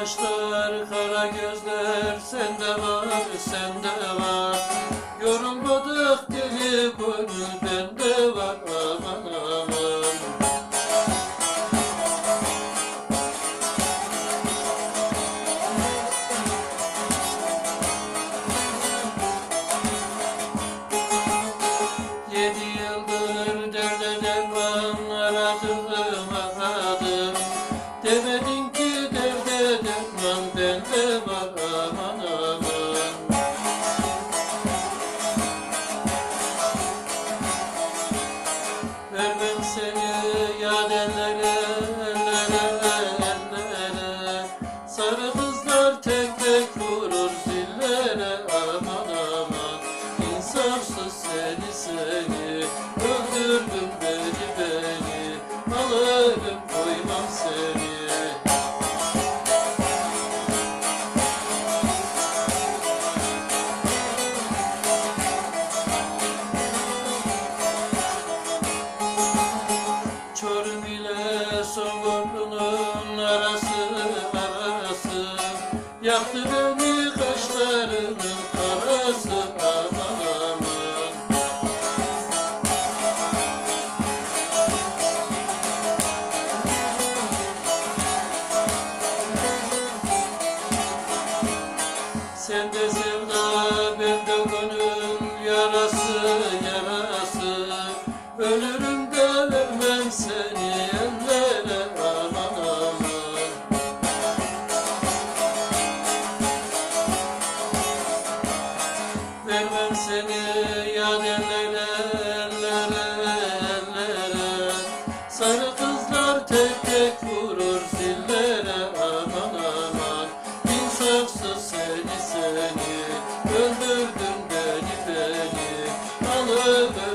kaşlar, kara gözler sende var, sende var. Yorulmadık deli gönül bende var aman aman. Yedi yıldır derde derman Vermem seni yad ellere, ellere, tek tek vurur zillere aman aman İnsafsız seni seni öldürdün beni Sen de sevda ben de gönül seni seni. Öldürdün beni beni. Alıver